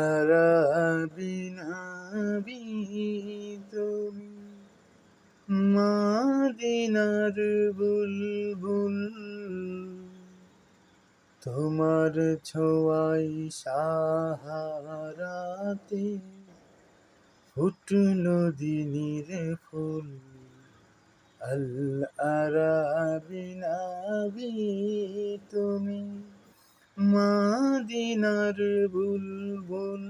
আরাবি নাবি তুমি মাদিনার বুলবুল তোমার ছোঁয়াই সাহারাতে ফুটলো দিনের ফুল। আল আরাবি নাবি তুমি মাদিনার বুলবুল,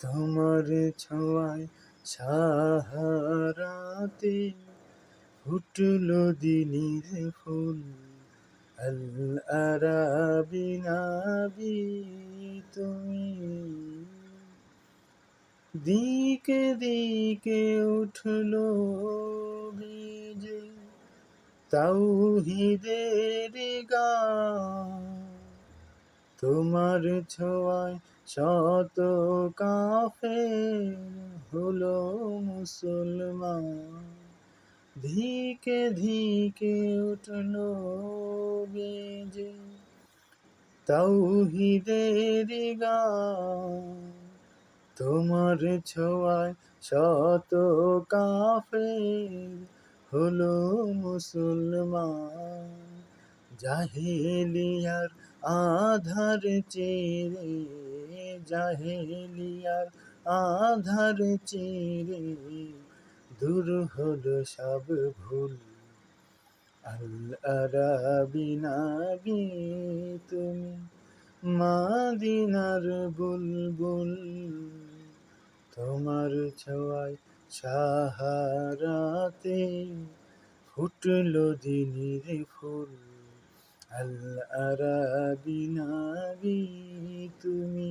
তোমার ছোঁয়ায় সাহারাতে ফুটলো দিনের ফুল। আল আরাবি নাবি, তুমি দিকে দিকে উঠল বীজে, তাওহিদের গান। তোমার ছোঁয়ায় শত কাফের হলো মুসলমান। ধিকে ধিকে উঠল বেজে। তাওহিদের গান। তোমার ছোঁয়ায় শত কাফের হলো মুসলমান। জাহেলিয়ার আধার চেরে জাহেলিয়ার আধার চেরে, দূর হলো সব ভুল। আল আরাবি নাবি তুমি মাদিনার বুলবুল, তোমার ছোঁয়ায় সাহারাতে ফুটলো দিনের ফুল। আল আরাবি নাবি তুমি